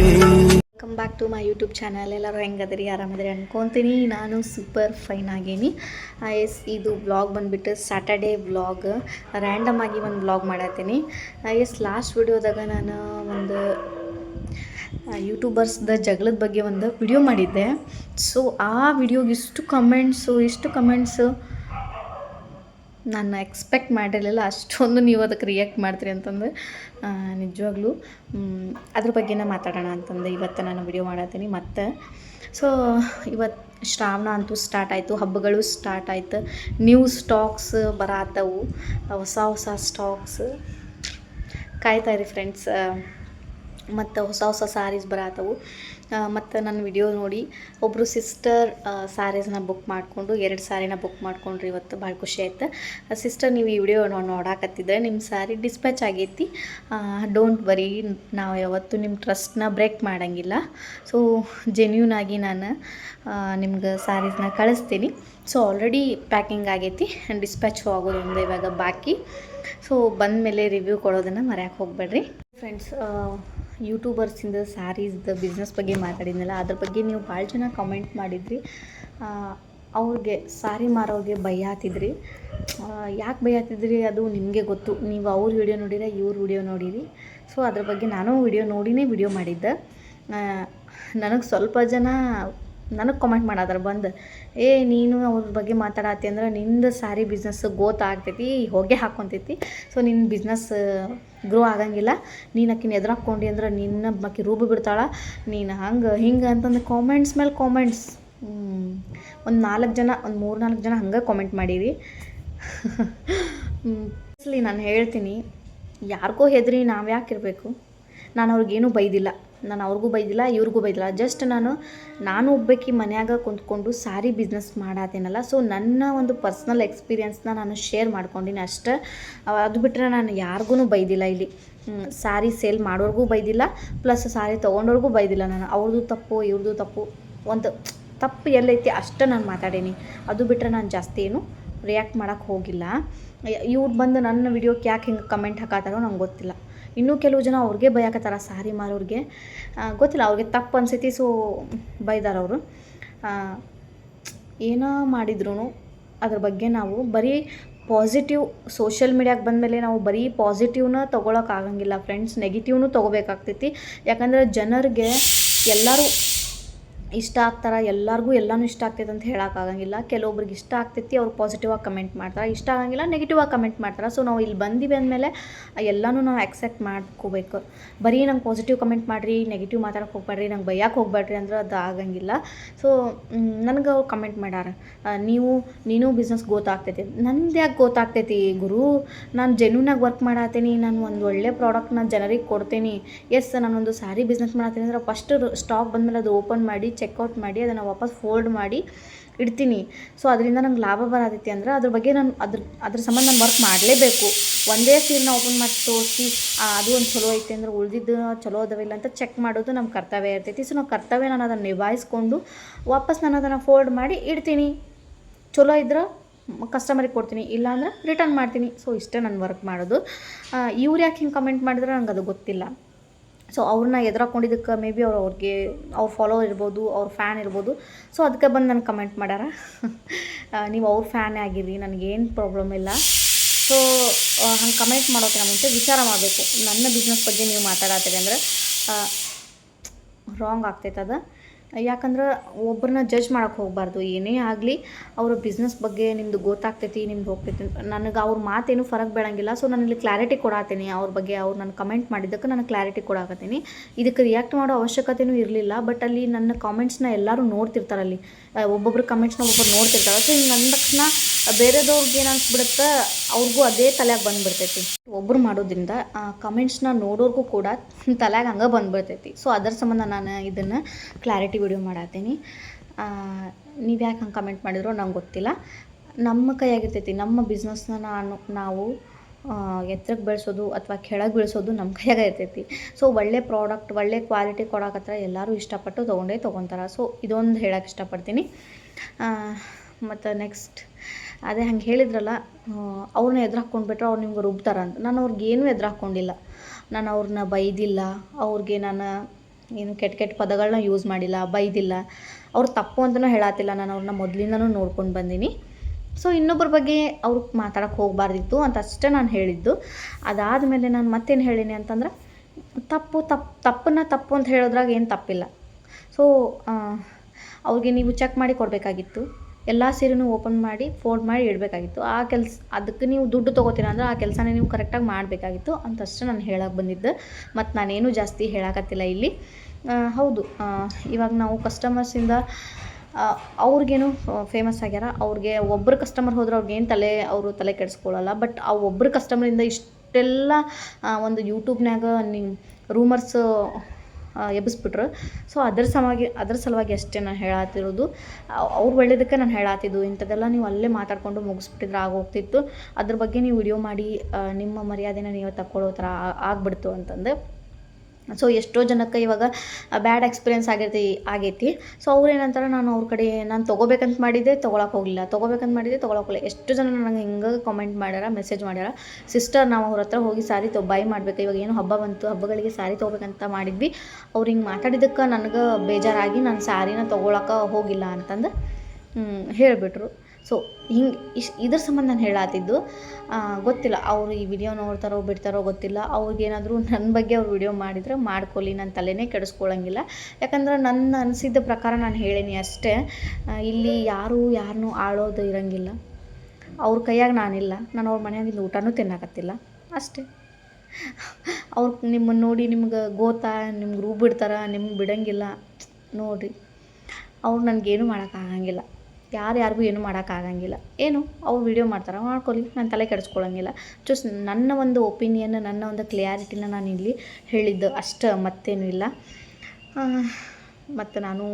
Welcome back to my YouTube channel ಎಲ್ಲರೂ ಹೆಂಗದ್ರಿ? ಆರಾಮದ್ರಿ ಅನ್ಕೊಂತೀನಿ. ನಾನು ಸೂಪರ್ ಫೈನ್ ಆಗೇನಿ. ಎಸ್, ಇದು ವ್ಲಾಗ್ ಬಂದುಬಿಟ್ಟು ಸ್ಯಾಟರ್ಡೇ ವ್ಲಾಗ್ ರ್ಯಾಂಡಮ್ ಆಗಿ ಒಂದು ವ್ಲಾಗ್ ಮಾಡತ್ತೀನಿ. ಎಸ್ ಲಾಸ್ಟ್ ವಿಡಿಯೋದಾಗ ನಾನು ಒಂದು ಯೂಟ್ಯೂಬರ್ಸ್ದ ಜಗಳದ ಬಗ್ಗೆ ಒಂದು ವಿಡಿಯೋ ಮಾಡಿದ್ದೆ. ಸೊ ಆ ವಿಡಿಯೋಗೆ ಇಷ್ಟು ಕಮೆಂಟ್ಸು ಇಷ್ಟು ಕಮೆಂಟ್ಸು ನಾನು ಎಕ್ಸ್ಪೆಕ್ಟ್ ಮಾಡಿರಲಿಲ್ಲ. ಅಷ್ಟೊಂದು ನೀವು ಅದಕ್ಕೆ ರಿಯಾಕ್ಟ್ ಮಾಡ್ತೀರಿ ಅಂತಂದು. ನಿಜವಾಗ್ಲೂ ಅದ್ರ ಬಗ್ಗೆನೇ ಮಾತಾಡೋಣ ಅಂತಂದು ಇವತ್ತು ನಾನು ವಿಡಿಯೋ ಮಾಡತ್ತೀನಿ. ಮತ್ತು ಸೊ ಇವತ್ತು ಶ್ರಾವಣ ಅಂತೂ ಸ್ಟಾರ್ಟ್ ಆಯಿತು, ಹಬ್ಬಗಳು ಸ್ಟಾರ್ಟ್ ಆಯ್ತು. ನ್ಯೂ ಸ್ಟಾಕ್ಸ್ ಬರತ್ತವು ಹೊಸ ಹೊಸ ಸ್ಟಾಕ್ಸ್ ಕಾಯ್ತಾ ಇರಿ ಫ್ರೆಂಡ್ಸ್ ಮತ್ತು ಹೊಸ ಹೊಸ ಸ್ಯಾರೀಸ್ ಬರತ್ತವು ಮತ್ತು ನನ್ನ ವಿಡಿಯೋ ನೋಡಿ ಒಬ್ಬರು ಸಿಸ್ಟರ್ ಸ್ಯಾರೀಸ್ನ ಬುಕ್ ಮಾಡಿಕೊಂಡು, ಎರಡು ಸ್ಯಾರಿನ ಬುಕ್ ಮಾಡ್ಕೊಂಡ್ರಿ ಇವತ್ತು, ಭಾಳ ಖುಷಿ ಆಯ್ತು. ಸಿಸ್ಟರ್ ನೀವು ಈ ವಿಡಿಯೋ ನೋಡಾಕತ್ತಿದ್ರೆ ನಿಮ್ಮ ಸ್ಯಾರಿ ಡಿಸ್ಪ್ಯಾಚ್ ಆಗೈತಿ. ಡೋಂಟ್ ವರಿ ನಾವು ಯಾವತ್ತೂ ನಿಮ್ಮ ಟ್ರಸ್ಟ್ನ ಬ್ರೇಕ್ ಮಾಡೋಂಗಿಲ್ಲ. ಸೊ ಜೆನ್ಯೂನ್ ಆಗಿ ನಾನು ನಿಮ್ಗೆ ಸ್ಯಾರೀಸ್ನ ಕಳಿಸ್ತೀನಿ. ಸೊ ಆಲ್ರೆಡಿ ಪ್ಯಾಕಿಂಗ್ ಆಗೈತಿ ಡಿಸ್ಪ್ಯಾಚು ಆಗೋದು ಒಂದು ಇವಾಗ ಬಾಕಿ. ಸೊ ಬಂದ ಮೇಲೆ ರಿವ್ಯೂ ಕೊಡೋದನ್ನು ಮರ್ಯಾಕೆ ಹೋಗಬೇಡ್ರಿ. ಫ್ರೆಂಡ್ಸ್ ಯೂಟ್ಯೂಬರ್ಸಿಂದ ಸ್ಯಾರೀಸ್ದ ಬಿಸ್ನೆಸ್ ಬಗ್ಗೆ ಮಾತಾಡಿದ್ನಲ್ಲ, ಅದ್ರ ಬಗ್ಗೆ ನೀವು ಭಾಳ ಜನ ಕಮೆಂಟ್ ಮಾಡಿದ್ರಿ. ಅವ್ರಿಗೆ, ಸಾರಿ ಮಾರೋರಿಗೆ ಭಯ ಆತಿದ್ರಿ. ಯಾಕೆ ಭಯ ಆತಿದ್ರಿ? ಅದು ನಿಮಗೆ ಗೊತ್ತು. ನೀವು ಅವ್ರ ವಿಡಿಯೋ ನೋಡಿರ, ಇವ್ರ ವಿಡಿಯೋ ನೋಡಿರಿ. ಸೊ ಅದ್ರ ಬಗ್ಗೆ ನಾನು ವಿಡಿಯೋ ನೋಡಿನೇ ವಿಡಿಯೋ ಮಾಡಿದ್ದೆ. ನನಗೆ ಸ್ವಲ್ಪ ಜನ ನನಗೆ ಕಮೆಂಟ್ ಮಾಡಾದ್ರೆ ಬಂದು, ಏ, ನೀನು ಅವ್ರ ಬಗ್ಗೆ ಮಾತಾಡತ್ತಿ ಅಂದ್ರೆ ನಿಂದು ಸಾರಿ ಬಿಸ್ನೆಸ್ ಗೋತ್ ಆಗ್ತೈತಿ, ಹೊಗೆ ಹಾಕೊಂತೈತಿ. ಸೊ ನಿನ್ನ ಬಿಸ್ನೆಸ್ ಗ್ರೋ ಆಗಂಗಿಲ್ಲ. ನೀನು ಆಕಿನ ಎದುರಾಕೊಂಡು ಅಂದ್ರೆ ನಿನ್ನ ಬಾಕಿ ರೂಬು ಬಿಡ್ತಾಳೆ. ನೀನು ಹಂಗೆ ಹಿಂಗೆ ಅಂತಂದು ಕಾಮೆಂಟ್ಸ್ ಮೇಲೆ ಕಾಮೆಂಟ್ಸ್ ಒಂದು ನಾಲ್ಕು ಜನ, ಒಂದು ಮೂರು ನಾಲ್ಕು ಜನ ಹಂಗೆ ಕಾಮೆಂಟ್ ಮಾಡೀರಿ. ನಾನು ಹೇಳ್ತೀನಿ, ಯಾರಿಗೋ ಹೆದ್ರಿ ನಾವು ಯಾಕಿರಬೇಕು ನಾನು ಅವ್ರಿಗೇನು ಬೈದಿಲ್ಲ. ನಾನು ಅವ್ರಿಗೂ ಬೈದಿಲ್ಲ, ಇವ್ರಿಗೂ ಬೈದಿಲ್ಲ. ಜಸ್ಟ್ ನಾನು ನಾನು ಒಬ್ಬಾಕಿ ಮನ್ಯಾಗ ಕುಂತ್ಕೊಂಡು ಸಾರಿ ಬಿಸ್ನೆಸ್ ಮಾಡತ್ತೇನಲ್ಲ ಸೊ ನನ್ನ ಒಂದು ಪರ್ಸ್ನಲ್ ಎಕ್ಸ್ಪೀರಿಯೆನ್ಸ್ನ ನಾನು ಶೇರ್ ಮಾಡ್ಕೊಂಡಿನಿ ಅಷ್ಟೇ. ಅದು ಬಿಟ್ಟರೆ ನಾನು ಯಾರಿಗೂ ಬೈದಿಲ್ಲ ಇಲ್ಲಿ. ಸಾರಿ ಸೇಲ್ ಮಾಡೋರ್ಗೂ ಬೈದಿಲ್ಲ ಪ್ಲಸ್ ಸಾರಿ ತೊಗೊಂಡೋರ್ಗೂ ಬೈದಿಲ್ಲ ನಾನು. ಅವ್ರದ್ದು ತಪ್ಪು ಇವ್ರದ್ದು ತಪ್ಪು, ಒಂದು ತಪ್ಪು ಎಲ್ಲೈತಿ ಅಷ್ಟೇ ನಾನು ಮಾತಾಡೀನಿ. ಅದು ಬಿಟ್ಟರೆ ನಾನು ಜಾಸ್ತಿ ಏನು ರಿಯಾಕ್ಟ್ ಮಾಡೋಕ್ಕೆ ಹೋಗಿಲ್ಲ. ಇವ್ರು ಬಂದು ನನ್ನ ವಿಡಿಯೋಕ್ಕೆ ಯಾಕೆ ಹಿಂಗೆ ಕಮೆಂಟ್ ಹಾಕತ್ತಾರೋ ನಂಗೆ ಗೊತ್ತಿಲ್ಲ. ಇನ್ನೂ ಕೆಲವು ಜನ ಅವ್ರಿಗೆ ಬೈಯಾಕತ್ತಾರ, ಸಾರಿ ಮಾರೋರಿಗೆ ಗೊತ್ತಿಲ್ಲ, ಅವ್ರಿಗೆ ತಪ್ಪು ಅನ್ಸೈತಿ, ಸೊ ಬೈದಾರ ಅವರು. ಏನೋ ಮಾಡಿದ್ರು ಅದ್ರ ಬಗ್ಗೆ ನಾವು ಬರೀ ಪಾಸಿಟಿವ್ ಸೋಷಿಯಲ್ ಮೀಡ್ಯಾಗೆ ಬಂದಮೇಲೆ ನಾವು ಬರೀ ಪಾಸಿಟಿವ್ನ ತೊಗೊಳಕ್ಕೆ ಆಗಂಗಿಲ್ಲ ಫ್ರೆಂಡ್ಸ್ ನೆಗೆಟಿವ್ನು ತೊಗೋಬೇಕಾಗ್ತೈತಿ. ಯಾಕಂದ್ರೆ ಜನರಿಗೆ ಎಲ್ಲರೂ ಇಷ್ಟ ಆಗ್ತಾರೆ, ಎಲ್ಲರಿಗೂ ಎಲ್ಲನೂ ಇಷ್ಟ ಆಗ್ತೈತೆ ಅಂತ ಹೇಳೋಕ್ಕಾಗಂಗಿಲ್ಲ ಕೆಲವೊಬ್ರಿಗೆ ಇಷ್ಟ ಆಗ್ತೈತಿ, ಅವ್ರು ಪಾಸಿಟಿವ್ ಆಗಿ ಕಮೆಂಟ್ ಮಾಡ್ತಾರೆ. ಇಷ್ಟ ಆಗಂಗಿಲ್ಲ ನೆಗೆಟಿವ್ ಆಗಿ ಕಮೆಂಟ್ ಮಾಡ್ತಾರೆ. ಸೊ ನಾವು ಇಲ್ಲಿ ಬಂದಿವಿ ಅಂದಮೇಲೆ ಎಲ್ಲನೂ ನಾವು ಆಕ್ಸೆಪ್ಟ್ ಮಾಡ್ಕೋಬೇಕು. ಬರೀ ನಂಗೆ ಪಾಸಿಟಿವ್ ಕಮೆಂಟ್ ಮಾಡಿರಿ ನೆಗೆಟಿವ್ ಮಾತಾಡಕ್ಕೆ ಹೋಗ್ಬೇಡ್ರಿ ನಂಗೆ ಬೈಯಕ್ಕೆ ಹೋಗ್ಬೇಡ್ರಿ ಅಂದ್ರೆ ಅದು ಆಗಂಗಿಲ್ಲ. ಸೊ ನನಗೆ ಅವ್ರು ಕಮೆಂಟ್ ಮಾಡ್ಯಾರ. ನೀವು, ನೀನು ಬಿಸ್ನೆಸ್ ಗೊತ್ತಾಗ್ತೈತಿ ನಂದು ಯಾಕೆ ಗೊತ್ತಾಗ್ತೈತಿ ಗುರು? ನಾನು ಜೆನ್ಯೂನಾಗಿ ವರ್ಕ್ ಮಾಡತ್ತೀನಿ ನಾನು ಒಂದು ಒಳ್ಳೆ ಪ್ರಾಡಕ್ಟ್ನ ಜನರಿಗೆ ಕೊಡ್ತೀನಿ. ಎಸ್ ನಾನೊಂದು ಸ್ಯಾರಿ ಬಿಸ್ನೆಸ್ ಮಾಡತ್ತೀನಿ ಅಂದ್ರೆ ಫಸ್ಟ್ ಸ್ಟಾಕ್ ಬಂದಮೇಲೆ ಅದು ಓಪನ್ ಮಾಡಿ ಚೆಕ್ಔಟ್ ಮಾಡಿ ಅದನ್ನು ವಾಪಸ್ ಫೋಲ್ಡ್ ಮಾಡಿ ಇಡ್ತೀನಿ. ಸೊ ಅದರಿಂದ ನಂಗೆ ಲಾಭ ಬರತೈತಿ ಅಂದ್ರೆ ಅದ್ರ ಬಗ್ಗೆ ನಾನು ಅದ್ರ ಅದ್ರ ಸಂಬಂಧ ನಾನು ವರ್ಕ್ ಮಾಡಲೇಬೇಕು. ಒಂದೇ ಸೀರೆನ ಓಪನ್ ಮಾಡಿ ತೋರಿಸಿ ಅದು ಒಂದು ಚಲೋ ಐತೆ ಅಂದ್ರೆ ಉಳಿದಿದ್ದು ಚಲೋ ಅದಾವಿಲ್ಲ ಅಂತ ಚೆಕ್ ಮಾಡೋದು ನಮ್ಮ ಕರ್ತವ್ಯ ಇರ್ತೈತಿ. ಸೊ ನಾವು ಕರ್ತವ್ಯ ನಾನು ಅದನ್ನು ನಿಭಾಯಿಸ್ಕೊಂಡು ವಾಪಸ್ ನಾನು ಅದನ್ನು ಫೋಲ್ಡ್ ಮಾಡಿ ಇಡ್ತೀನಿ. ಚಲೋ ಇದ್ರೆ ಕಸ್ಟಮರಿಗೆ ಕೊಡ್ತೀನಿ. ಇಲ್ಲಾಂದ್ರೆ ರಿಟರ್ನ್ ಮಾಡ್ತೀನಿ. ಸೊ ಇಷ್ಟೇ ನಾನು ವರ್ಕ್ ಮಾಡೋದು. ಇವ್ರು ಯಾಕೆ ಹಿಂಗೆ ಕಮೆಂಟ್ ಮಾಡಿದ್ರೆ ನಂಗೆ ಅದು ಗೊತ್ತಿಲ್ಲ. ಸೊ ಅವ್ರನ್ನ ಎದುರಾಕೊಂಡಿದ್ದಕ್ಕೆ ಮೇ ಬಿ ಅವ್ರು ಅವ್ರಿಗೆ, ಅವ್ರ ಫಾಲೋವರ್ ಇರ್ಬೋದು, ಅವ್ರ ಫ್ಯಾನ್ ಇರ್ಬೋದು. ಸೊ ಅದಕ್ಕೆ ಬಂದು ನನಗೆ ಕಮೆಂಟ್ ಮಾಡ್ಯಾರ. ನೀವು ಅವ್ರ ಫ್ಯಾನ್ ಆಗಿರಿ ನನಗೇನು ಪ್ರಾಬ್ಲಮ್ ಇಲ್ಲ. ಸೊ ಹಂಗೆ ಕಮೆಂಟ್ ಮಾಡೋಕ್ಕಿಂತ ಮುಂಚೆ ವಿಚಾರ ಮಾಡಬೇಕು. ನನ್ನ ಬಿಸ್ನೆಸ್ ಬಗ್ಗೆ ನೀವು ಮಾತಾಡತ್ತೀರಿ ಅಂದರೆ ರಾಂಗ್ ಆಗ್ತೈತೆ ಅದು. ಯಾಕಂದ್ರೆ ಒಬ್ಬರನ್ನ ಜಡ್ಜ್ ಮಾಡೋಕ್ಕೆ ಹೋಗಬಾರ್ದು, ಏನೇ ಆಗಲಿ ಅವ್ರ ಬಿಸ್ನೆಸ್ ಬಗ್ಗೆ ನಿಮ್ಮದು ಗೊತ್ತಾಗ್ತೈತಿ, ನಿಮ್ದು ಹೋಗ್ತೈತಿ ನನಗೆ ಅವ್ರ ಮಾತೇನು ಫರಕ್ ಬೇಡಂಗಿಲ್ಲ. ಸೊ ನಾನು ಇಲ್ಲಿ ಕ್ಲಾರಿಟಿ ಕೊಡಾತೀನಿ, ಅವ್ರ ಬಗ್ಗೆ ಅವ್ರು ನಾನು ಕಮೆಂಟ್ ಮಾಡಿದ್ದಕ್ಕೆ ನಾನು ಕ್ಲಾರಿಟಿ ಕೊಡಾಕತ್ತೀನಿ. ಇದಕ್ಕೆ ರಿಯಾಕ್ಟ್ ಮಾಡೋ ಅವಶ್ಯಕತೆಯೂ ಇರಲಿಲ್ಲ ಬಟ್ ಅಲ್ಲಿ ನನ್ನ ಕಾಮೆಂಟ್ಸ್ನ ಎಲ್ಲರೂ ನೋಡ್ತಿರ್ತಾರೆ ಅಲ್ಲಿ ಒಬ್ಬೊಬ್ರು ಕಮೆಂಟ್ಸ್ನ ಒಬ್ಬೊಬ್ರು ನೋಡ್ತಿರ್ತಾರೆ. ಸೊ ನನ್ನ ತಕ್ಷಣ ಬೇರೆದವ್ರಿಗೆ ಏನು ಅನ್ಸ್ಬಿಡುತ್ತೆ ಅವ್ರಿಗೂ ಅದೇ ತಲೆಯಾಗ ಬಂದ್ಬಿಡ್ತೈತಿ. ಒಬ್ರು ಮಾಡೋದ್ರಿಂದ ಕಮೆಂಟ್ಸ್ನ ನೋಡೋರ್ಗೂ ಕೂಡ ತಲೆಯಾಗ ಹಂಗೆ ಬಂದ್ಬಿಡ್ತೈತಿ. ಸೊ ಅದರ ಸಂಬಂಧ ನಾನು ಇದನ್ನು ಕ್ಲಾರಿಟಿ ವಿಡಿಯೋ ಮಾಡತ್ತೀನಿ ನೀವು ಯಾಕೆ ಹಂಗೆ ಕಮೆಂಟ್ ಮಾಡಿದ್ರೋ ನಂಗೆ ಗೊತ್ತಿಲ್ಲ. ನಮ್ಮ ಕೈಯಾಗಿರ್ತೈತಿ, ನಮ್ಮ ಬಿಸ್ನೆಸ್ನ ನಾನು, ನಾವು ಎತ್ತರಕ್ಕೆ ಬೆಳೆಸೋದು ಅಥವಾ ಕೆಳಗೆ ಬೆಳೆಸೋದು ನಮ್ಮ ಕೈಯಾಗ ಇರ್ತೈತಿ. ಸೊ ಒಳ್ಳೆ ಪ್ರಾಡಕ್ಟ್ ಒಳ್ಳೆ ಕ್ವಾಲಿಟಿ ಕೊಡಕತ್ರ ಎಲ್ಲರೂ ಇಷ್ಟಪಟ್ಟು ತೊಗೊಂಡೇ ತೊಗೊತಾರೆ. ಸೊ ಇದೊಂದು ಹೇಳಕ್ಕೆ ಇಷ್ಟಪಡ್ತೀನಿ. ಮತ್ತು ನೆಕ್ಸ್ಟ್ ಅದೇ ಹಂಗೆ ಹೇಳಿದ್ರಲ್ಲ ಅವ್ರನ್ನ ಎದುರು ಹಾಕ್ಕೊಂಡ್ಬಿಟ್ರೆ ಅವ್ರು ನಿಮ್ಗೆ ರುಬ್ತಾರಂತ ನಾನು ಅವ್ರಿಗೆ ಏನೂ ಎದುರು ಹಾಕ್ಕೊಂಡಿಲ್ಲ ನಾನು ಅವ್ರನ್ನ ಬೈದಿಲ್ಲ, ಅವ್ರಿಗೆ ನಾನು ಏನು ಕೆಟ್ಟ ಕೆಟ್ಟ ಪದಗಳನ್ನ ಯೂಸ್ ಮಾಡಿಲ್ಲ, ಬೈದಿಲ್ಲ. ಅವ್ರು ತಪ್ಪು ಅಂತಲೂ ಹೇಳತ್ತಿಲ್ಲ ನಾನು ಅವ್ರನ್ನ ಮೊದಲಿಂದನೂ ನೋಡ್ಕೊಂಡು ಬಂದೀನಿ. ಸೊ ಇನ್ನೊಬ್ಬರ ಬಗ್ಗೆ ಅವ್ರಿಗೆ ಮಾತಾಡೋಕ್ಕೆ ಹೋಗಬಾರ್ದಿತ್ತು ಅಂತ ಅಷ್ಟೇ ನಾನು ಹೇಳಿದ್ದು. ಅದಾದಮೇಲೆ ನಾನು ಮತ್ತೇನು ಹೇಳೀನಿ ಅಂತಂದ್ರೆ, ತಪ್ಪು ತಪ್ಪು ತಪ್ಪನ್ನ ತಪ್ಪು ಅಂತ ಹೇಳೋದ್ರಾಗ ಏನು ತಪ್ಪಿಲ್ಲ. ಸೊ ಅವ್ರಿಗೆ ನೀವು ಚೆಕ್ ಮಾಡಿ ಕೊಡಬೇಕಾಗಿತ್ತು. ಎಲ್ಲ ಸೀರೆನೂ ಓಪನ್ ಮಾಡಿ ಫೋಲ್ಡ್ ಮಾಡಿ ಇಡಬೇಕಾಗಿತ್ತು. ಆ ಕೆಲಸ, ಅದಕ್ಕೆ ನೀವು ದುಡ್ಡು ತೊಗೋತೀರ ಅಂದ್ರೆ ಆ ಕೆಲಸನೇ ನೀವು ಕರೆಕ್ಟಾಗಿ ಮಾಡಬೇಕಾಗಿತ್ತು. ಅಂತಷ್ಟು ನಾನು ಹೇಳಕ್ಕೆ ಬಂದಿದ್ದೆ. ಮತ್ತು ನಾನೇನು ಜಾಸ್ತಿ ಹೇಳಕತ್ತಿಲ್ಲ ಇಲ್ಲಿ. ಹೌದು. ಇವಾಗ ನಾವು ಕಸ್ಟಮರ್ಸಿಂದ ಅವ್ರಿಗೇನು ಫೇಮಸ್ ಆಗ್ಯಾರ. ಅವ್ರಿಗೆ ಒಬ್ಬರು ಕಸ್ಟಮರ್ ಹೋದ್ರೆ ಅವ್ರಿಗೇನು ತಲೆ, ಅವರು ತಲೆ ಕೆಡಿಸ್ಕೊಳ್ಳಲ್ಲ ಬಟ್ ಆ ಒಬ್ಬರು ಕಸ್ಟಮರಿಂದ ಇಷ್ಟೆಲ್ಲ ಒಂದು ಯೂಟ್ಯೂಬ್ನಾಗ ನೀವು ರೂಮರ್ಸ್ ಎಬ್ಬಿಸ್ಬಿಟ್ರು. ಸೊ ಅದ್ರ ಸಲುವಾಗಿ ಅದ್ರ ಸಲುವಾಗಿ ಅಷ್ಟೇ ನಾನು ಹೇಳತ್ತಿರೋದು ಅವ್ರು ಒಳ್ಳೇದಕ್ಕೆ ನಾನು ಹೇಳತ್ತಿದ್ದು ಇಂಥದ್ದೆಲ್ಲ ನೀವು ಅಲ್ಲೇ ಮಾತಾಡಿಕೊಂಡು ಮುಗಿಸ್ಬಿಟ್ಟಿದ್ರೆ ಆಗೋಗ್ತಿತ್ತು ಅದ್ರ ಬಗ್ಗೆ ನೀವು ವಿಡಿಯೋ ಮಾಡಿ ನಿಮ್ಮ ಮರ್ಯಾದೆನ ನೀವು ತಕ್ಕೊಳ್ಳೋ ಥರ ಆಗ್ಬಿಡ್ತು ಅಂತಂದು. ಸೊ ಎಷ್ಟೋ ಜನಕ್ಕೆ ಇವಾಗ ಬ್ಯಾಡ್ ಎಕ್ಸ್ಪೀರಿಯನ್ಸ್ ಆಗೈತಿ ಆಗೈತಿ. ಸೊ ಅವ್ರು ಏನಂತಾರೆ ನಾನು ಅವ್ರ ಕಡೆ, ನಾನು ತೊಗೋಬೇಕಂತ ಮಾಡಿದ್ದೆ ತೊಗೊಳಕ್ಕೆ ಹೋಗಲಿಲ್ಲ. ತೊಗೋಬೇಕಂತ ಮಾಡಿದ್ದೆ ತೊಗೊಳಕ್ಕೆ ಹೋಗಲಿಲ್ಲ. ಎಷ್ಟು ಜನ ನನಗೆ ಹಿಂಗೆ ಕಾಮೆಂಟ್ ಮಾಡ್ಯಾರ ಮೆಸೇಜ್ ಮಾಡ್ಯಾರ. ಸಿಸ್ಟರ್ ನಾವು ಅವ್ರ ಹತ್ರ ಹೋಗಿ ಸಾರಿ ತೊ ಬೈ ಮಾಡಬೇಕು. ಇವಾಗ ಏನು ಹಬ್ಬ ಬಂತು, ಹಬ್ಬಗಳಿಗೆ ಸಾರಿ ತೊಗೋಬೇಕಂತ ಮಾಡಿದ್ವಿ. ಅವ್ರು ಹಿಂಗೆ ಮಾತಾಡಿದ್ದಕ್ಕೆ ನನಗೆ ಬೇಜಾರಾಗಿ, ನಾನು ಸಾರಿನ ತೊಗೊಳಕ್ಕೆ ಹೋಗಿಲ್ಲ ಅಂತಂದು ಹೇಳಿಬಿಟ್ರು. ಸೊ ಹಿಂಗೆ ಇಶ್, ಇದ್ರ ಸಂಬಂಧ ನಾನು ಹೇಳಾತಿದ್ದು ಗೊತ್ತಿಲ್ಲ. ಅವರು ಈ ವಿಡಿಯೋ ನೋಡ್ತಾರೋ, ಬಿಡ್ತಾರೋ ಗೊತ್ತಿಲ್ಲ. ಅವ್ರಿಗೇನಾದರೂ ನನ್ನ ಬಗ್ಗೆ ಅವ್ರು ವಿಡಿಯೋ ಮಾಡಿದರೆ ಮಾಡ್ಕೊಳ್ಳಿ ನನ್ನ ತಲೆನೇ ಕೆಡಿಸ್ಕೊಳ್ಳಂಗಿಲ್ಲ ಯಾಕಂದ್ರೆ ನನ್ನ ಅನಿಸಿದ್ದ ಪ್ರಕಾರ ನಾನು ಹೇಳೀನಿ ಅಷ್ಟೇ. ಇಲ್ಲಿ ಯಾರು ಯಾರನ್ನೂ ಆಳೋದು ಇರಂಗಿಲ್ಲ. ಅವ್ರ ಕೈಯಾಗ ನಾನಿಲ್ಲ. ನಾನು ಅವ್ರ ಮನೆಯಾಗಿಂದ ಊಟನೂ ತಿನ್ನಕತ್ತಿಲ್ಲ. ಅಷ್ಟೇ. ಅವ್ರು ನಿಮ್ಮನ್ನು ನೋಡಿ ನಿಮ್ಗೆ ಗೋತಾ, ನಿಮ್ಗೆ ರೂ ಬಿಡ್ತಾರ, ನಿಮ್ಗೆ ಬಿಡಂಗಿಲ್ಲ. ನೋಡಿರಿ. ಅವ್ರು ನನಗೇನು ಮಾಡೋಕ್ಕಾಗಂಗಿಲ್ಲ ಯಾರು ಯಾರಿಗೂ ಏನೂ ಮಾಡೋಕ್ಕಾಗಂಗಿಲ್ಲ. ಏನು? ಅವ್ರು ವೀಡಿಯೋ ಮಾಡ್ತಾರೆ. ಮಾಡ್ಕೊಳ್ಳಿ ನಾನು ತಲೆ ಕೆಡಿಸ್ಕೊಳ್ಳೋಂಗಿಲ್ಲ ಜಸ್ಟ್ ನನ್ನ ಒಂದು ಒಪಿನಿಯನ್ ನನ್ನ ಒಂದು ಕ್ಲಿಯಾರಿಟಿನ ನಾನು ಇಲ್ಲಿ ಹೇಳಿದ್ದು ಅಷ್ಟು, ಮತ್ತೇನೂ ಇಲ್ಲ. ಮತ್ತು ನಾನು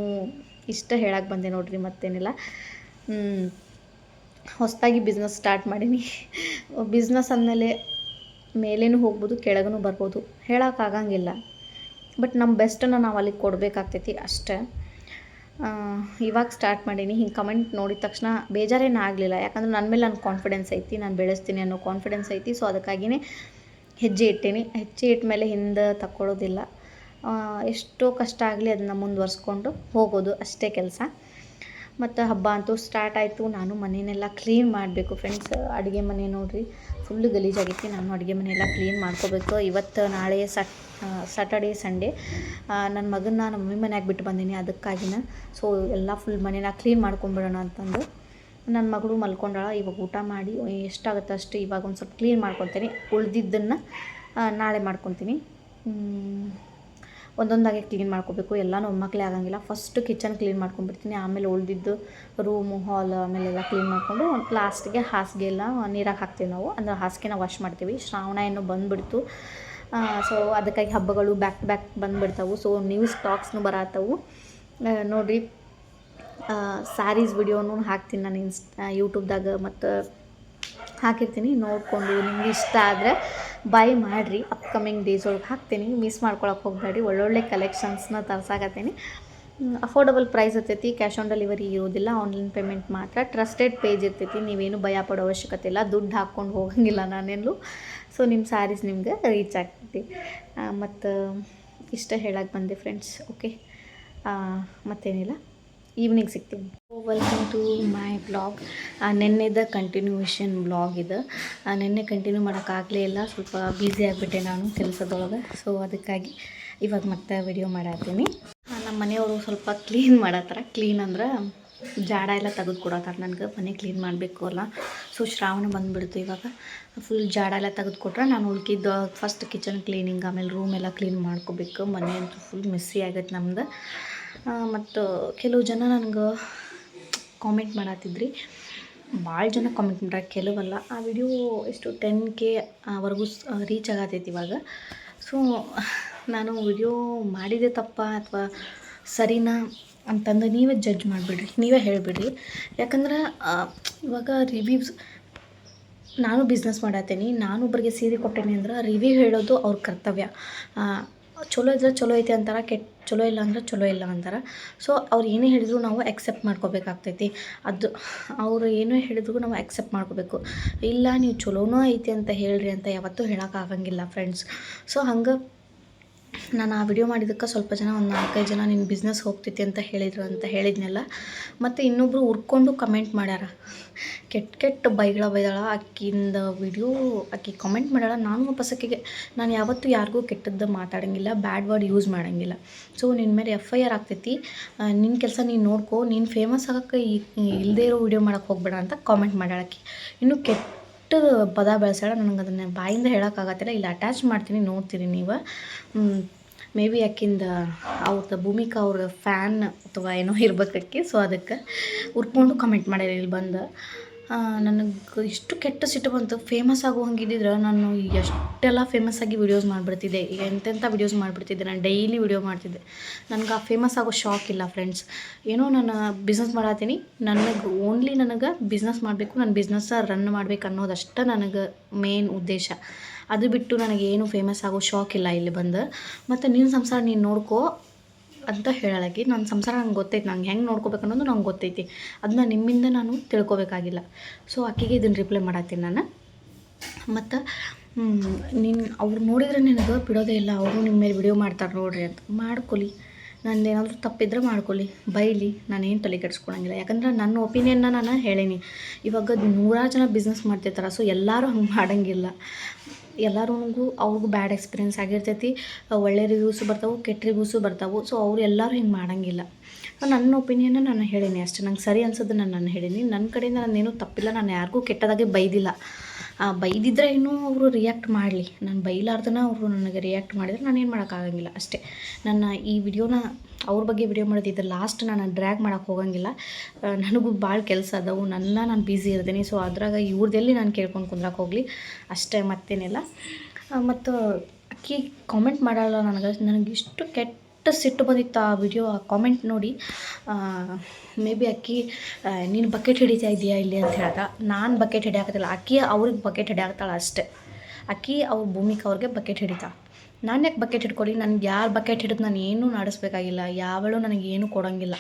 ಇಷ್ಟ ಹೇಳಕ್ಕೆ ಬಂದೆ ನೋಡಿರಿ, ಮತ್ತೇನಿಲ್ಲ. ಹೊಸದಾಗಿ ಬಿಸ್ನೆಸ್ ಸ್ಟಾರ್ಟ್ ಮಾಡೀನಿ. ಬಿಸ್ನೆಸ್ ಅಂದಮೇಲೆ ಮೇಲೇನೂ ಹೋಗ್ಬೋದು ಕೆಳಗೂ ಬರ್ಬೋದು. ಹೇಳೋಕ್ಕಾಗಂಗಿಲ್ಲ ಬಟ್ ನಮ್ಮ ಬೆಸ್ಟನ್ನು ನಾವು ಅಲ್ಲಿಗೆ ಕೊಡಬೇಕಾಗ್ತೈತಿ ಅಷ್ಟೇ. ಇವಾಗ ಸ್ಟಾರ್ಟ್ ಮಾಡೀನಿ. ಹಿಂಗೆ ಕಮೆಂಟ್ ನೋಡಿದ ತಕ್ಷಣ ಬೇಜಾರೇನು ಆಗಲಿಲ್ಲ. ಯಾಕಂದ್ರೆ ನನ್ನ ಮೇಲೆ ನನ್ನ ಕಾನ್ಫಿಡೆನ್ಸ್ ಐತಿ, ನಾನು ಬೆಳೆಸ್ತೀನಿ ಅನ್ನೋ ಕಾನ್ಫಿಡೆನ್ಸ್ ಐತಿ. ಸೊ ಅದಕ್ಕಾಗಿಯೇ ಹೆಜ್ಜೆ ಇಟ್ಟೀನಿ. ಹೆಜ್ಜೆ ಇಟ್ಟ ಮೇಲೆ ಹಿಂದೆ ತಕ್ಕೊಳ್ಳೋದಿಲ್ಲ. ಎಷ್ಟೋ ಕಷ್ಟ ಆಗಲಿ ಅದನ್ನು ಮುಂದುವರ್ಸ್ಕೊಂಡು ಹೋಗೋದು ಅಷ್ಟೇ ಕೆಲಸ. ಮತ್ತು ಹಬ್ಬ ಅಂತೂ ಸ್ಟಾರ್ಟ್ ಆಯಿತು. ನಾನು ಮನೆಯನ್ನೆಲ್ಲ ಕ್ಲೀನ್ ಮಾಡಬೇಕು ಫ್ರೆಂಡ್ಸ್ ಅಡುಗೆ ಮನೆ ನೋಡಿರಿ. ಫುಲ್ಲು ಗಲೀಜಾಗಿತ್ತು ನಾನು ಅಡುಗೆ ಮನೆಯೆಲ್ಲ ಕ್ಲೀನ್ ಮಾಡ್ಕೋಬೇಕು. ಇವತ್ತು ನಾಳೆ ಸಟ್ ಸ್ಯಾಟರ್ಡೇ ಸಂಡೇ ನನ್ನ ಮಗನ ನಮ್ಮ ಮಮ್ಮಿ ಮನ್ಯಾಗ ಬಿಟ್ಟು ಬಂದೀನಿ ಅದಕ್ಕಾಗಿನ. ಸೊ ಎಲ್ಲ ಫುಲ್ ಮನೇನ ಕ್ಲೀನ್ ಮಾಡ್ಕೊಂಬಿಡೋಣ ಅಂತಂದು ನನ್ನ ಮಗಳು ಮಲ್ಕೊಂಡಾಳ. ಇವಾಗ ಊಟ ಮಾಡಿ ಎಷ್ಟಾಗುತ್ತೆ ಅಷ್ಟು ಇವಾಗ ಒಂದು ಸ್ವಲ್ಪ ಕ್ಲೀನ್ ಮಾಡ್ಕೊತೀನಿ. ಉಳ್ದಿದ್ದನ್ನು ನಾಳೆ ಮಾಡ್ಕೊತೀನಿ. ಒಂದೊಂದಾಗಿ ಒಂದೊಂದಾಗೆ ಕ್ಲೀನ್ ಮಾಡ್ಕೋಬೇಕು. ಎಲ್ಲನೂ ಒಮ್ಮಕ್ಕಲೇ ಆಗಂಗಿಲ್ಲ. ಫಸ್ಟ್ ಕಿಚನ್ ಕ್ಲೀನ್ ಮಾಡ್ಕೊಂಡ್ಬಿಡ್ತೀನಿ ಆಮೇಲೆ ಉಳಿದಿದ್ದು ರೂಮು ಹಾಲ್ ಆಮೇಲೆಲ್ಲ ಕ್ಲೀನ್ ಮಾಡಿಕೊಂಡು ಲಾಸ್ಟಿಗೆ ಹಾಸಿಗೆ ಎಲ್ಲ ನೀರಾಗಿ ಹಾಕ್ತೀವಿ ನಾವು. ಅಂದರೆ ಹಾಸಿಗೆನ ವಾಶ್ ಮಾಡ್ತೀವಿ. ಶ್ರಾವಣ ಏನು ಬಂದುಬಿಡ್ತು. ಸೊ ಅದಕ್ಕಾಗಿ ಹಬ್ಬಗಳು ಬ್ಯಾಕ್ ಟು ಬ್ಯಾಕ್ ಬಂದುಬಿಡ್ತಾವೆ. ಸೊ ನ್ಯೂಸ್ ಸ್ಟಾಕ್ಸ್ನು ಬರತ್ತವು ನೋಡಿರಿ ಸ್ಯಾರೀಸ್ ವಿಡಿಯೋನು ಹಾಕ್ತೀನಿ ನಾನು ಇನ್ಸ್ ಯೂಟ್ಯೂಬ್ದಾಗ ಮತ್ತು ಹಾಕಿರ್ತೀನಿ. ನೋಡಿಕೊಂಡು ನಿಮ್ಗೆ ಇಷ್ಟ ಆದರೆ ಬೈ ಮಾಡಿರಿ. ಅಪ್ಕಮಿಂಗ್ ಡೇಸ್ ಒಳಗೆ ಹಾಕ್ತೀನಿ. ಮಿಸ್ ಮಾಡ್ಕೊಳಕ್ಕೆ ಹೋಗಬೇಡಿ ಒಳ್ಳೊಳ್ಳೆ ಕಲೆಕ್ಷನ್ಸ್ನ ತರ್ಸಾಕತ್ತೀನಿ. ಅಫೋರ್ಡಬಲ್ ಪ್ರೈಸ್ ಇರ್ತೈತಿ. ಕ್ಯಾಶ್ ಆನ್ ಡೆಲಿವರಿ ಇರೋದಿಲ್ಲ. ಆನ್ಲೈನ್ ಪೇಮೆಂಟ್ ಮಾತ್ರ. ಟ್ರಸ್ಟೆಡ್ ಪೇಜ್ ಇರ್ತೈತಿ. ನೀವೇನು ಭಯ ಪಡೋ ಅವಶ್ಯಕತೆ ಇಲ್ಲ. ದುಡ್ಡು ಹಾಕ್ಕೊಂಡು ಹೋಗಂಗಿಲ್ಲ ನಾನೆಲ್ಲೂ ಸೊ ನಿಮ್ಮ ಸ್ಯಾರೀಸ್ ನಿಮ್ಗೆ ರೀಚ್ ಆಗ್ತೈತಿ. ಮತ್ತು, ಇಷ್ಟ ಹೇಳಕ್ಕೆ ಬಂದೆ ಫ್ರೆಂಡ್ಸ್ ಓಕೆ ಮತ್ತೇನಿಲ್ಲ. ಈವ್ನಿಂಗ್ ಸಿಗ್ತೀನಿ. ವೆಲ್ಕಮ್ ಟು ಮೈ ಬ್ಲಾಗ್ ನಿನ್ನೆದ ಕಂಟಿನ್ಯೂಷನ್ ಬ್ಲಾಗ್ ಇದು. ನೆನ್ನೆ ಕಂಟಿನ್ಯೂ ಮಾಡೋಕ್ಕಾಗಲೇ ಇಲ್ಲ. ಸ್ವಲ್ಪ ಬ್ಯುಸಿ ಆಗಿಬಿಟ್ಟೆ ನಾನು ಕೆಲಸದೊಳಗೆ. ಸೊ ಅದಕ್ಕಾಗಿ ಇವಾಗ ಮತ್ತೆ ವಿಡಿಯೋ ಮಾಡತ್ತೀನಿ. ನಮ್ಮ ಮನೆಯವರು ಸ್ವಲ್ಪ ಕ್ಲೀನ್ ಮಾಡತ್ತಾರ. ಕ್ಲೀನ್ ಅಂದ್ರೆ ಜಾಡ ಎಲ್ಲ ತೆಗೆದು ಕೊಡತ್ತಾರ ನನಗೆ ಮನೆ ಕ್ಲೀನ್ ಮಾಡಬೇಕು ಅಲ್ಲ. ಸೊ ಶ್ರಾವಣ ಬಂದುಬಿಡ್ತು ಇವಾಗ. ಫುಲ್ ಜಾಡ ಎಲ್ಲ ತೆಗೆದು ಕೊಟ್ರೆ ನಾನು ಉಳ್ಕಿದ್ದು ಫಸ್ಟ್ ಕಿಚನ್ ಕ್ಲೀನಿಂಗ್ ಆಮೇಲೆ ರೂಮ್ ಎಲ್ಲ ಕ್ಲೀನ್ ಮಾಡ್ಕೋಬೇಕು. ಮನೆ ಅಂತೂ ಫುಲ್ ಮೆಸ್ಸಿ ಆಗತ್ತೆ ನಮ್ದು. ಮತ್ತು ಕೆಲವು ಜನ ನನಗೆ ಕಾಮೆಂಟ್ ಮಾಡತ್ತಿದ್ರಿ ಭಾಳ ಜನ ಕಾಮೆಂಟ್ ಮಾಡ್ಯಾರ, ಕೆಲವಲ್ಲ. ಆ ವಿಡಿಯೋ ಎಷ್ಟು ಟೆನ್ ಕೆ ವರೆಗೂ ರೀಚ್ ಆಗತ್ತೈತಿ ಇವಾಗ. ಸೊ ನಾನು ವಿಡಿಯೋ ಮಾಡಿದೆ ತಪ್ಪ ಅಥವಾ ಸರಿನಾ? ಅಂತಂದು ನೀವೇ ಜಡ್ಜ್ ಮಾಡಿಬಿಡ್ರಿ, ನೀವೇ ಹೇಳಿಬಿಡ್ರಿ. ಯಾಕಂದ್ರೆ ಇವಾಗ ರಿವ್ಯೂಸ್ ನಾನು ಬಿಸ್ನೆಸ್ ಮಾಡತ್ತೀನಿ ನಾನು ಒಬ್ಬರಿಗೆ ಸೀರೆ ಕೊಟ್ಟೇನಿ ಅಂದ್ರೆ ರಿವ್ಯೂ ಹೇಳೋದು ಅವ್ರ ಕರ್ತವ್ಯ. ಚಲೋ ಇದ್ರೆ ಚಲೋ ಐತೆ ಅಂತಾರೆ ಕೆಟ್ಟ ಚಲೋ ಇಲ್ಲ ಅಂದ್ರೆ ಚಲೋ ಇಲ್ಲ ಅಂತಾರೆ. ಸೊ ಅವ್ರು ಏನೇ ಹೇಳಿದ್ರು ನಾವು ಎಕ್ಸೆಪ್ಟ್ ಮಾಡ್ಕೋಬೇಕಾಗ್ತೈತಿ. ಅದು, ಅವರು ಏನೇ ಹೇಳಿದ್ರು ನಾವು ಎಕ್ಸೆಪ್ಟ್ ಮಾಡ್ಕೋಬೇಕು. ಇಲ್ಲ, ನೀವು ಚಲೋನೂ ಐತಿ ಅಂತ ಹೇಳ್ರಿ ಅಂತ ಯಾವತ್ತೂ ಹೇಳೋಕ್ಕಾಗಂಗಿಲ್ಲ ಫ್ರೆಂಡ್ಸ್ ಸೊ ಹಂಗೆ ನಾನು ಆ ವಿಡಿಯೋ ಮಾಡಿದ್ದಕ್ಕೆ ಸ್ವಲ್ಪ ಜನ ಒಂದು ನಾಲ್ಕೈದು ಜನ ನಿನ್ನ ಬಿಸ್ನೆಸ್ ಹೋಗ್ತೈತಿ ಅಂತ ಹೇಳಿದ್ರು ಅಂತ ಹೇಳಿದ್ನಲ್ಲ. ಮತ್ತು ಇನ್ನೊಬ್ಬರು ಉರ್ಕೊಂಡು ಕಮೆಂಟ್ ಮಾಡ್ಯಾರ. ಕೆಟ್ಟ ಕೆಟ್ಟ ಬೈಗಳ ಬೈದಾಳ. ಆಕಿಂದ ವಿಡಿಯೋ ಆಕಿ ಕಮೆಂಟ್ ಮಾಡ್ಯಾಳ. ನಾನು ವಾಪಸ್ ನಾನು ಯಾವತ್ತೂ ಯಾರಿಗೂ ಕೆಟ್ಟದ್ದು ಮಾತಾಡೋಂಗಿಲ್ಲ ಬ್ಯಾಡ್ ವರ್ಡ್ ಯೂಸ್ ಮಾಡಂಗಿಲ್ಲ. ಸೊ ನಿನ್ನ ಮೇಲೆ ಎಫ್ ಐ ಆರ್ ಆಗ್ತೈತಿ. ನಿನ್ನ ಕೆಲಸ ನೀನು ನೋಡ್ಕೋ. ನೀನು ಫೇಮಸ್ ಆಗೋಕ್ಕೆ ಇಲ್ಲದೇ ಇರೋ ವಿಡಿಯೋ ಮಾಡೋಕ್ಕೆ ಹೋಗ್ಬೇಡ ಅಂತ ಕಾಮೆಂಟ್ ಮಾಡ್ಯಾಳ ಆಕಿ. ಇನ್ನು ಕೆಟ್ಟ ಪದ ಬೆಳೆಸಾಳ ನನಗೆ ಅದನ್ನು ಬಾಯಿಂದ ಹೇಳೋಕ್ಕಾಗತ್ತಿಲ್ಲ. ಇಲ್ಲಿ ಅಟ್ಯಾಚ್ ಮಾಡ್ತೀನಿ ನೋಡ್ತೀರಿ ನೀವು. ಮೇ ಬಿ ಆಕಿಂದ ಅವ್ರದ್ದು ಭೂಮಿಕಾ ಅವ್ರ ಫ್ಯಾನ್ ಅಥವಾ ಏನೋ ಇರ್ಬೇಕಕ್ಕೆ ಸೊ ಅದಕ್ಕೆ ಉರ್ಕೊಂಡು ಕಮೆಂಟ್ ಮಾಡ್ಯಾರ ಇಲ್ಲಿ ಬಂದು. ನನಗೆ ಇಷ್ಟು ಕೆಟ್ಟ ಸಿಟ್ಟು ಬಂತು. ಫೇಮಸ್ ಆಗೋ ಹಂಗಿದ್ದಿದ್ರೆ ನಾನು ಎಷ್ಟೆಲ್ಲ ಫೇಮಸ್ ಆಗಿ ವಿಡಿಯೋಸ್ ಮಾಡಿಬಿಡ್ತಿದ್ದೆ. ಈಗ ಎಂತೆಂಥ ವಿಡಿಯೋಸ್ ಮಾಡಿಬಿಡ್ತಿದ್ದೆ. ನಾನು ಡೈಲಿ ವಿಡಿಯೋ ಮಾಡ್ತಿದ್ದೆ. ನನಗೆ ಆ ಫೇಮಸ್ ಆಗೋ ಶಾಕ್ ಇಲ್ಲ ಫ್ರೆಂಡ್ಸ್ ಏನೋ ನಾನು ಬಿಸ್ನೆಸ್ ಮಾಡತ್ತೀನಿ ನನಗೆ ಓನ್ಲಿ ನನಗೆ ಬಿಸ್ನೆಸ್ ಮಾಡಬೇಕು ನನ್ನ ಬಿಸ್ನೆಸ್ ರನ್ ಮಾಡಬೇಕು ಅನ್ನೋದಷ್ಟೇ ನನಗೆ ಮೇನ್ ಉದ್ದೇಶ. ಅದು ಬಿಟ್ಟು ನನಗೇನು ಫೇಮಸ್ ಆಗೋ ಶಾಕ್ ಇಲ್ಲ ಇಲ್ಲಿ ಬಂದು. ಮತ್ತು ನಿನ್ನ ಸಂಸಾರ ನೀನು ನೋಡ್ಕೋ. ಅಂತ ಹೇಳಲಾಗಿ ನನ್ನ ಸಂಸಾರ ನಂಗೆ ಗೊತ್ತೈತೆ, ನಂಗೆ ಹೆಂಗೆ ನೋಡ್ಕೋಬೇಕು ಅನ್ನೋದು ನಂಗೆ ಗೊತ್ತೈತಿ. ಅದನ್ನ ನಿಮ್ಮಿಂದ ನಾನು ತಿಳ್ಕೊಬೇಕಾಗಿಲ್ಲ. ಸೊ ಆಕೆಗೆ ಇದನ್ನು ರಿಪ್ಲೈ ಮಾಡತ್ತೀನಿ ನಾನು. ಮತ್ತು ನಿನ್ನ ಅವ್ರು ನೋಡಿದ್ರೆ ನಿನಗೆ ಬಿಡೋದೇ ಇಲ್ಲ. ಅವರು ನಿಮ್ಮ ಮೇಲೆ ವಿಡಿಯೋ ಮಾಡ್ತಾರೆ ನೋಡ್ರಿ ಅಂತ. ಮಾಡ್ಕೊಲಿ ನಂದು ಏನಾದರೂ ತಪ್ಪಿದ್ರೆ ಮಾಡ್ಕೊಳ್ಳಿ ಬೈಲಿ. ನಾನೇನು ತಲೆ ಕೆಡಿಸ್ಕೊಳಂಗಿಲ್ಲ. ಯಾಕಂದ್ರೆ ನನ್ನ ಒಪಿನಿಯನ್ನ ನಾನು ಹೇಳೀನಿ. ಇವಾಗ ನೂರಾರು ಜನ ಬಿಸ್ನೆಸ್ ಮಾಡ್ತಿರ್ತಾರೆ. ಸೊ ಎಲ್ಲರೂ ಹಂಗೆ ಮಾಡಂಗಿಲ್ಲ. ಎಲ್ಲರಿಗೂ ಅವ್ರಿಗೂ ಬ್ಯಾಡ್ ಎಕ್ಸ್ಪೀರಿಯನ್ಸ್ ಆಗಿರ್ತೈತಿ. ಒಳ್ಳೆ ರಿವ್ಯೂಸು ಬರ್ತಾವೆ ಕೆಟ್ಟ ರಿವ್ಯೂಸು ಬರ್ತಾವೆ. ಸೊ ಅವ್ರು ಎಲ್ಲರೂ ಹಿಂಗೆ ಮಾಡೋಂಗಿಲ್ಲ. ನನ್ನ ಒಪಿನಿಯನ್ನ ನಾನು ಹೇಳೀನಿ ಅಷ್ಟೇ. ನಂಗೆ ಸರಿ ಅನ್ಸೋದು ನಾನು ನಾನು ಹೇಳೀನಿ. ನನ್ನ ಕಡೆಯಿಂದ ನಾನೇನು ತಪ್ಪಿಲ್ಲ. ನಾನು ಯಾರಿಗೂ ಕೆಟ್ಟದಾಗೆ ಬೈದಿಲ್ಲ. ಬೈದಿದ್ರೆ ಇನ್ನೂ ಅವರು ರಿಯಾಕ್ಟ್ ಮಾಡಲಿ. ನಾನು ಬೈಲಾರ್ದನ ಅವರು ನನಗೆ ರಿಯಾಕ್ಟ್ ಮಾಡಿದ್ರೆ ನಾನೇನು ಮಾಡೋಕ್ಕಾಗಂಗಿಲ್ಲ ಅಷ್ಟೇ. ನನ್ನ ಈ ವಿಡಿಯೋನ ಅವ್ರ ಬಗ್ಗೆ ವಿಡಿಯೋ ಮಾಡೋದಿದ್ದು ಲಾಸ್ಟ್ ನಾನು ಡ್ರ್ಯಾಗ್ ಮಾಡೋಕ್ಕೆ ಹೋಗಂಗಿಲ್ಲ. ನನಗೂ ಭಾಳ ಕೆಲಸ ಅದಾವು. ನನ್ನ ನಾನು ಬ್ಯುಸಿ ಇರ್ತೀನಿ. ಸೊ ಅದ್ರಾಗ ಇವ್ರದ್ದೆಲ್ಲಿ ನಾನು ಕೇಳ್ಕೊಂಡು ಕುಂದ್ರಕ್ಕೆ ಹೋಗಲಿ. ಅಷ್ಟೇ ಮತ್ತೇನಿಲ್ಲ. ಮತ್ತು ಅಕ್ಕಿ ಕಾಮೆಂಟ್ ಮಾಡಲ್ಲ ನನಗೆ. ನನಗೆ ಇಷ್ಟು ಕೆಟ್ಟ ಸಿಟ್ಟು ಬಂದಿತ್ತು ಆ ವಿಡಿಯೋ ಆ ಕಾಮೆಂಟ್ ನೋಡಿ. ಮೇ ಬಿ ಅಕ್ಕಿ ನೀನು ಬಕೆಟ್ ಹಿಡಿತಾ ಇದೆಯಾ ಇಲ್ಲಿ ಅಂತ ಹೇಳ್ದ. ನಾನು ಬಕೆಟ್ ಹಿಡಿಯಾಕತ್ತಿಲ್ಲ ಅಕ್ಕಿ ಅವ್ರಿಗೆ ಬಕೆಟ್ ಹಿಡಿಯಾಕತ್ತಾಳ ಅಷ್ಟೇ. ಅಕ್ಕಿ ಅವ್ರ ಭೂಮಿಕಾ ಅವ್ರಿಗೆ ಬಕೆಟ್ ಹಿಡಿತಾ. ನಾನು ಯಾಕೆ ಬಕೆಟ್ ಹಿಡ್ಕೊಳ್ಳಿ ನನಗೆ ಯಾರು ಬಕೆಟ್ ಹಿಡಿದು ನಾನು ಏನೂ ನಡೆಸ್ಬೇಕಾಗಿಲ್ಲ. ಯಾವಳು ನನಗೆ ಏನೂ ಕೊಡೋಂಗಿಲ್ಲ.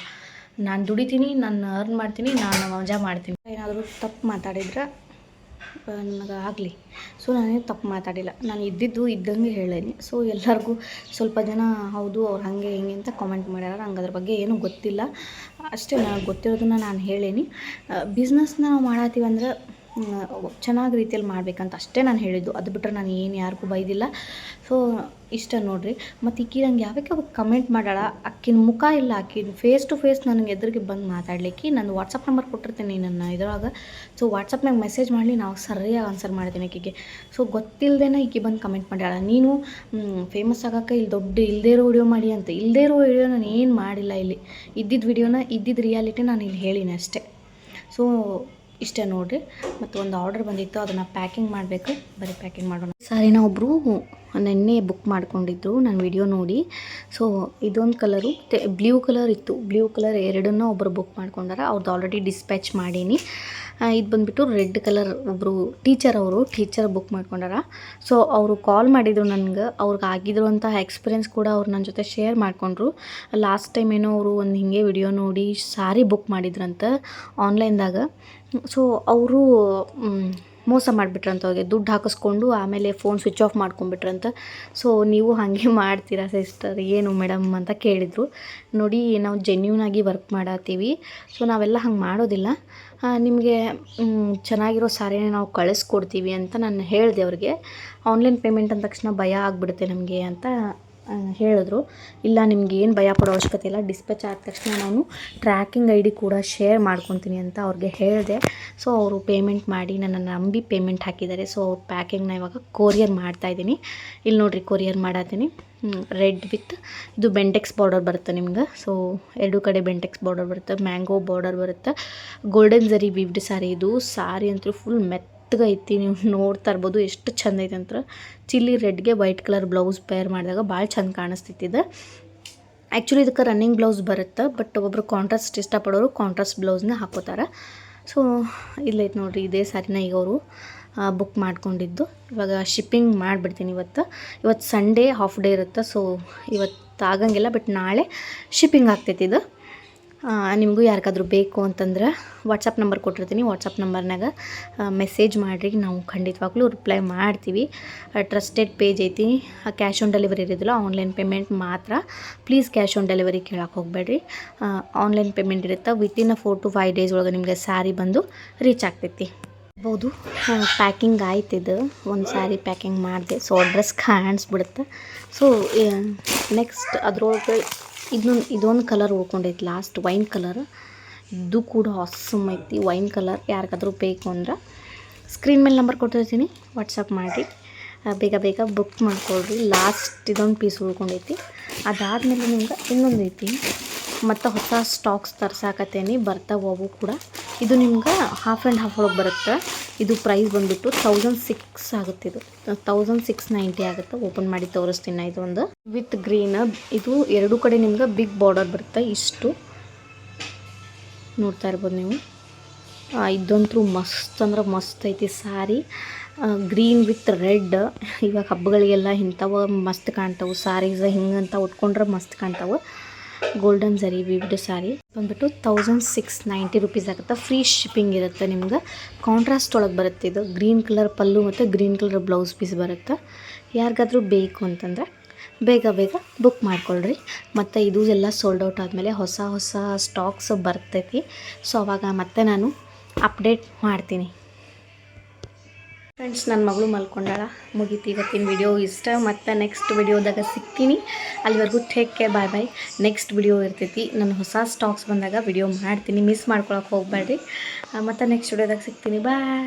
ನಾನು ದುಡಿತೀನಿ, ನಾನು ಅರ್ನ್ ಮಾಡ್ತೀನಿ, ನಾನು ಮಜಾ ಮಾಡ್ತೀನಿ. ಏನಾದರೂ ತಪ್ಪು ಮಾತಾಡಿದ್ರೆ ನನಗೆ ಆಗಲಿ. ಸೊ ನಾನೇನು ತಪ್ಪು ಮಾತಾಡಿಲ್ಲ. ನಾನು ಇದ್ದಿದ್ದು ಇದ್ದಂಗೆ ಹೇಳೀನಿ. ಸೊ ಎಲ್ಲರಿಗೂ ಸ್ವಲ್ಪ ಜನ ಹೌದು, ಅವ್ರು ಹಾಗೆ ಹಿಂಗೆ ಅಂತ ಕಾಮೆಂಟ್ ಮಾಡ್ಯಾರ. ನಂಗೆ ಅದ್ರ ಬಗ್ಗೆ ಏನೂ ಗೊತ್ತಿಲ್ಲ. ಅಷ್ಟೇ ನನಗೆ ಗೊತ್ತಿರೋದನ್ನ ನಾನು ಹೇಳೀನಿ. ಬಿಸ್ನೆಸ್ನ ನಾವು ಮಾಡತ್ತೀವಿ ಅಂದ್ರೆ ಚೆನ್ನಾಗಿ ರೀತಿಯಲ್ಲಿ ಮಾಡಬೇಕಂತ ಅಷ್ಟೇ ನಾನು ಹೇಳಿದ್ದು. ಅದು ಬಿಟ್ಟರೆ ನಾನು ಏನು ಯಾರಿಗೂ ಬೈದಿಲ್ಲ. ಸೊ ಇಷ್ಟ ನೋಡಿರಿ. ಮತ್ತು ಈಕಿ ನಂಗೆ ಯಾವಾಗ ಅವಾಗ ಕಮೆಂಟ್ ಮಾಡಾಳ? ಅಕ್ಕಿನ ಮುಖ ಇಲ್ಲ ಆಕಿನ ಫೇಸ್ ಟು ಫೇಸ್ ನನಗೆ ಎದುರಿಗೆ ಬಂದು ಮಾತಾಡ್ಲಿಕ್ಕೆ ನಾನು ವಾಟ್ಸಪ್ ನಂಬರ್ ಕೊಟ್ಟಿರ್ತೀನಿ ನನ್ನ ಇದ್ರೊಳಗೆ. ಸೊ ವಾಟ್ಸಪ್ನಾಗ ಮೆಸೇಜ್ ಮಾಡಲಿ, ನಾವು ಸರಿಯಾಗಿ ಆನ್ಸರ್ ಮಾಡ್ತೀನಿ ಆಕಿಗೆ ಸೊ ಗೊತ್ತಿಲ್ಲದೇನೆ ಈಕಿ ಬಂದು ಕಮೆಂಟ್ ಮಾಡ್ಯಾಳ. ನೀನು ಫೇಮಸ್ ಆಗೋಕೆ ಇಲ್ಲಿ ದೊಡ್ಡ ಇಲ್ಲದೇ ಇರೋ ವಿಡಿಯೋ ಮಾಡಿ ಅಂತ. ಇಲ್ಲದೇ ಇರೋ ವಿಡಿಯೋ ನಾನು ಏನು ಮಾಡಿಲ್ಲ ಇಲ್ಲಿ. ಇದ್ದಿದ್ದ ವಿಡಿಯೋನ ಇದ್ದಿದ್ದ ರಿಯಾಲಿಟಿ ನಾನು ಇಲ್ಲಿ ಹೇಳಿನಿ ಅಷ್ಟೇ. ಸೊ ಇಷ್ಟೇ ನೋಡಿರಿ. ಮತ್ತು ಒಂದು ಆರ್ಡರ್ ಬಂದಿತ್ತು, ಅದನ್ನು ಪ್ಯಾಕಿಂಗ್ ಮಾಡಬೇಕು. ಬರೀ ಪ್ಯಾಕಿಂಗ್ ಮಾಡೋಣ. ಸಾರಿನ ಒಬ್ಬರು ನೆನ್ನೆ ಬುಕ್ ಮಾಡ್ಕೊಂಡಿದ್ರು, ನಾನು ವಿಡಿಯೋ ನೋಡಿ. ಸೊ ಇದೊಂದು ಕಲರು ಬ್ಲೂ ಕಲರ್ ಇತ್ತು. ಬ್ಲೂ ಕಲರ್ ಎರಡನ್ನ ಒಬ್ಬರು ಬುಕ್ ಮಾಡ್ಕೊಂಡಾರ ಅವ್ರದ್ದು ಆಲ್ರೆಡಿ ಡಿಸ್ಪ್ಯಾಚ್ ಮಾಡೀನಿ. ಇದು ಬಂದುಬಿಟ್ಟು ರೆಡ್ ಕಲರ್ ಒಬ್ಬರು ಟೀಚರ್ ಅವರು ಟೀಚರ್ ಬುಕ್ ಮಾಡ್ಕೊಂಡಾರ. ಸೊ ಅವರು ಕಾಲ್ ಮಾಡಿದರು ನನಗೆ, ಅವ್ರಿಗೆ ಆಗಿರುವಂತಹ ಎಕ್ಸ್ಪೀರಿಯೆನ್ಸ್ ಕೂಡ ಅವ್ರು ನನ್ನ ಜೊತೆ ಶೇರ್ ಮಾಡಿಕೊಂಡ್ರು. ಲಾಸ್ಟ್ ಟೈಮ್ ಏನೋ ಅವರು ಒಂದು ಹಿಂಗೆ ವಿಡಿಯೋ ನೋಡಿ ಸಾರಿ ಬುಕ್ ಮಾಡಿದ್ರಂತ ಆನ್ಲೈನ್ದಾಗ ಸೊ ಅವರು ಮೋಸ ಮಾಡಿಬಿಟ್ರಂತ ಅವ್ರಿಗೆ, ದುಡ್ಡು ಹಾಕಿಸ್ಕೊಂಡು ಆಮೇಲೆ ಫೋನ್ ಸ್ವಿಚ್ ಆಫ್ ಮಾಡ್ಕೊಂಬಿಟ್ರಂತ ಸೊ ನೀವು ಹಾಗೆ ಮಾಡ್ತೀರಾ ಸಿಸ್ಟರ್ ಏನು ಮೇಡಮ್ ಅಂತ ಕೇಳಿದರು. ನೋಡಿ, ನಾವು ಜೆನ್ಯೂನ್ ಆಗಿ ವರ್ಕ್ ಮಾಡತ್ತೀವಿ ಸೊ ನಾವೆಲ್ಲ ಹಂಗೆ ಮಾಡೋದಿಲ್ಲ. ನಿಮಗೆ ಚೆನ್ನಾಗಿರೋ ಸಾರಿನೇ ನಾವು ಕಳಿಸ್ಕೊಡ್ತೀವಿ ಅಂತ ನಾನು ಹೇಳಿದೆ ಅವ್ರಿಗೆ. ಆನ್ಲೈನ್ ಪೇಮೆಂಟ್ ಅಂದ ತಕ್ಷಣ ಭಯ ಆಗಿಬಿಡುತ್ತೆ ನಮಗೆ ಅಂತ ಹೇಳಿದ್ರು. ಇಲ್ಲ, ನಿಮ್ಗೆ ಏನು ಭಯ ಪಡೋ ಅವಶ್ಯಕತೆ ಇಲ್ಲ. ಡಿಸ್ಪ್ಯಾಚ್ ಆದ ತಕ್ಷಣ ನಾನು ಟ್ರ್ಯಾಕಿಂಗ್ ಐ ಡಿ ಕೂಡ ಶೇರ್ ಮಾಡ್ಕೊತೀನಿ ಅಂತ ಅವ್ರಿಗೆ ಹೇಳಿದೆ. ಸೊ ಅವರು ಪೇಮೆಂಟ್ ಮಾಡಿ ನನ್ನನ್ನು ನಂಬಿ ಪೇಮೆಂಟ್ ಹಾಕಿದ್ದಾರೆ. ಸೊ ಅವ್ರ ಪ್ಯಾಕಿಂಗ್ನ ಇವಾಗ ಕೊರಿಯರ್ ಮಾಡ್ತಾಯಿದ್ದೀನಿ ಇಲ್ಲಿ ನೋಡಿರಿ ಕೊರಿಯರ್ ಮಾಡತ್ತೀನಿ ರೆಡ್ ವಿತ್ ಇದು ಬೆಂಟೆಕ್ಸ್ ಬಾರ್ಡರ್ ಬರುತ್ತೆ ನಿಮ್ಗೆ. ಸೊ ಎರಡು ಕಡೆ ಬೆಂಟೆಕ್ಸ್ ಬಾರ್ಡರ್ ಬರುತ್ತೆ ಮ್ಯಾಂಗೋ ಬಾರ್ಡರ್ ಬರುತ್ತೆ. ಗೋಲ್ಡನ್ ಜರಿ ವಿವ್ಡ್ ಸ್ಯಾರಿ ಇದು. ಸ್ಯಾರಿ ಅಂತೂ ಫುಲ್ ಮೆತ್ತಗೈತಿ ನೀವು ನೋಡ್ತಾ ಇರ್ಬೋದು ಎಷ್ಟು ಚಂದ ಐತೆ ಅಂತ ಚಿಲ್ಲಿ ರೆಡ್ಗೆ ವೈಟ್ ಕಲರ್ ಬ್ಲೌಸ್ ಪೇರ್ ಮಾಡಿದಾಗ ಭಾಳ ಚಂದ ಕಾಣಿಸ್ತಿತ್ತಿದೆ ಆ್ಯಕ್ಚುಲಿ ಇದಕ್ಕೆ ರನ್ನಿಂಗ್ ಬ್ಲೌಸ್ ಬರುತ್ತೆ ಬಟ್ ಒಬ್ಬರು ಕಾಂಟ್ರಾಸ್ಟ್ ಇಷ್ಟಪಡೋರು ಕಾಂಟ್ರಾಸ್ಟ್ ಬ್ಲೌಸ್ನ ಹಾಕೋತಾರೆ. ಸೊ ಇಲ್ಲೈತೆ ನೋಡಿರಿ, ಇದೇ ಸ್ಯಾರಿನ ಈಗ ಅವರು. ಬುಕ್ ಮಾಡಿಕೊಂಡಿದ್ದು. ಇವಾಗ ಶಿಪ್ಪಿಂಗ್ ಮಾಡಿಬಿಡ್ತೀನಿ ಇವತ್ತು. ಇವತ್ತು ಸಂಡೇ ಹಾಫ್ ಡೇ ಇರುತ್ತೆ ಸೊ ಇವತ್ತು ಆಗಂಗಿಲ್ಲ ಬಟ್ ನಾಳೆ ಶಿಪ್ಪಿಂಗ್ ಆಗ್ತೈತಿ ಇದು. ನಿಮಗೂ ಯಾರಿಗಾದ್ರೂ ಬೇಕು ಅಂತಂದ್ರೆ ವಾಟ್ಸಪ್ ನಂಬರ್ ಕೊಟ್ಟಿರ್ತೀನಿ. ವಾಟ್ಸಪ್ ನಂಬರ್ನಾಗ ಮೆಸೇಜ್ ಮಾಡಿರಿ. ನಾವು ಖಂಡಿತವಾಗ್ಲೂ ರಿಪ್ಲೈ ಮಾಡ್ತೀವಿ. ಟ್ರಸ್ಟೆಡ್ ಪೇಜ್ ಐತಿ. ಕ್ಯಾಶ್ ಆನ್ ಡೆಲಿವರಿ ಇರೋದಿಲ್ಲ ಆನ್ಲೈನ್ ಪೇಮೆಂಟ್ ಮಾತ್ರ. ಪ್ಲೀಸ್ ಕ್ಯಾಶ್ ಆನ್ ಡೆಲಿವರಿ ಕೇಳಕ್ಕೆ ಹೋಗಬೇಡ್ರಿ. ಆನ್ಲೈನ್ ಪೇಮೆಂಟ್ ಇರುತ್ತೆ within four to five days ಒಳಗೆ ನಿಮಗೆ ಸ್ಯಾರಿ ಬಂದು ರೀಚ್ ಆಗ್ತೈತಿ. ಬಹುದು ಪ್ಯಾಕಿಂಗ್ ಆಯ್ತಿದ್ದು ಒಂದು ಸಾರಿ ಪ್ಯಾಕಿಂಗ್ ಮಾಡಿದೆ. ಸೊ ಡ್ರೆಸ್ ಕಾಣಿಸ್ಬಿಡುತ್ತೆ. ಸೊ ನೆಕ್ಸ್ಟ್ ಅದ್ರೊಳಗೆ ಇದೊಂದು ಇದೊಂದು ಕಲರ್ ಉಳ್ಕೊಂಡೈತಿ ಲಾಸ್ಟ್ ವೈನ್ ಕಲರ್ ಇದು ಕೂಡ ಆಸಮ್ ಐತಿ. ವೈನ್ ಕಲರ್ ಯಾರಿಗಾದ್ರೂ ಬೇಕು ಅಂದ್ರೆ ಸ್ಕ್ರೀನ್ ಮೇಲೆ ನಂಬರ್ ಕೊಟ್ಟಿರ್ತೀನಿ. ವಾಟ್ಸಪ್ ಮಾಡಿ. ಬೇಗ ಬೇಗ ಬುಕ್ ಮಾಡ್ಕೊಳ್ರಿ. ಲಾಸ್ಟ್ ಇದೊಂದು ಪೀಸ್ ಉಳ್ಕೊಂಡೈತಿ ಅದಾದಮೇಲೆ ನಿಮ್ಗೆ ಇನ್ನೊಂದು ಐತಿ. ಮತ್ತು ಹೊಸ ಸ್ಟಾಕ್ಸ್ ತರ್ಸಾಕತ್ತೇನಿ ಬರ್ತಾವೆ ಅವು ಕೂಡ. ಇದು ನಿಮ್ಗೆ ಹಾಫ್ ಆ್ಯಂಡ್ ಹಾಫ್ ಒಳಗೆ ಬರುತ್ತೆ. ಇದು ಪ್ರೈಸ್ ಬಂದುಬಿಟ್ಟು ತೌಸಂಡ್ ಸಿಕ್ಸ್ ಆಗುತ್ತೆ ಇದು. ತೌಸಂಡ್ ಸಿಕ್ಸ್ ನೈಂಟಿ ಆಗುತ್ತೆ. ಓಪನ್ ಮಾಡಿ ತೋರಿಸ್ತೀನಿ ನಾ ಇದೊಂದು. ವಿತ್ ಗ್ರೀನ್ ಇದು ಎರಡು ಕಡೆ ನಿಮ್ಗೆ ಬಿಗ್ ಬಾರ್ಡರ್ ಬರುತ್ತೆ. ಇಷ್ಟು ನೋಡ್ತಾ ಇರ್ಬೋದು ನೀವು. ಇದಂತೂ ಮಸ್ತ್ ಅಂದ್ರೆ ಮಸ್ತ್ ಐತಿ ಸಾರಿ. ಗ್ರೀನ್ ವಿತ್ ರೆಡ್ ಇವಾಗ ಹಬ್ಬಗಳಿಗೆಲ್ಲ ಇಂಥವು ಮಸ್ತ್ ಕಾಣ್ತಾವೆ. ಸಾರೀಸ್ ಹಿಂಗಂತ ಉಟ್ಕೊಂಡ್ರೆ ಮಸ್ತ್ ಕಾಣ್ತಾವೆ. ಗೋಲ್ಡನ್ ಸರಿ ವಿವಿಡ್ ಸಾರಿ ಬಂದ್ಬಿಟ್ಟು ತೌಸಂಡ್ ಸಿಕ್ಸ್ ನೈಂಟಿ ರುಪೀಸ್ ಆಗುತ್ತೆ. ಫ್ರೀ ಶಿಪ್ಪಿಂಗ್ ಇರುತ್ತೆ ನಿಮ್ಗೆ. ಕಾಂಟ್ರಾಸ್ಟ್ ಒಳಗೆ ಬರುತ್ತೆ ಇದು. ಗ್ರೀನ್ ಕಲರ್ ಪಲ್ಲು ಮತ್ತು ಗ್ರೀನ್ ಕಲರ್ ಬ್ಲೌಸ್ ಪೀಸ್ ಬರುತ್ತೆ. ಯಾರಿಗಾದ್ರೂ ಬೇಕು ಅಂತಂದರೆ ಬೇಗ ಬೇಗ ಬುಕ್ ಮಾಡ್ಕೊಳ್ರಿ. ಮತ್ತು ಇದು ಎಲ್ಲ ಸೋಲ್ಡ್ ಔಟ್ ಆದಮೇಲೆ ಹೊಸ ಹೊಸ ಸ್ಟಾಕ್ಸ್ ಬರ್ತೈತಿ. ಸೊ ಅವಾಗ ಮತ್ತೆ ನಾನು ಅಪ್ಡೇಟ್ ಮಾಡ್ತೀನಿ. ಫ್ರೆಂಡ್ಸ್ ನನ್ನ ಮಗಳು ಮಲ್ಕೊಂಡಾಳ. ಮುಗೀತು ಇವತ್ತಿನ ವಿಡಿಯೋ ಇಷ್ಟ? ಮತ್ತು ನೆಕ್ಸ್ಟ್ ವಿಡಿಯೋದಾಗ ಸಿಗ್ತೀನಿ. ಅಲ್ಲಿವರೆಗೂ take care bye bye next video ಇರ್ತೈತಿ. ನಾನು ಹೊಸ ಸ್ಟಾಕ್ಸ್ ಬಂದಾಗ ವಿಡಿಯೋ ಮಾಡ್ತೀನಿ. ಮಿಸ್ ಮಾಡ್ಕೊಳಕ್ಕೆ ಹೋಗಬೇಡ್ರಿ. ಮತ್ತು ನೆಕ್ಸ್ಟ್ ವಿಡಿಯೋದಾಗ ಸಿಗ್ತೀನಿ. ಬಾಯ್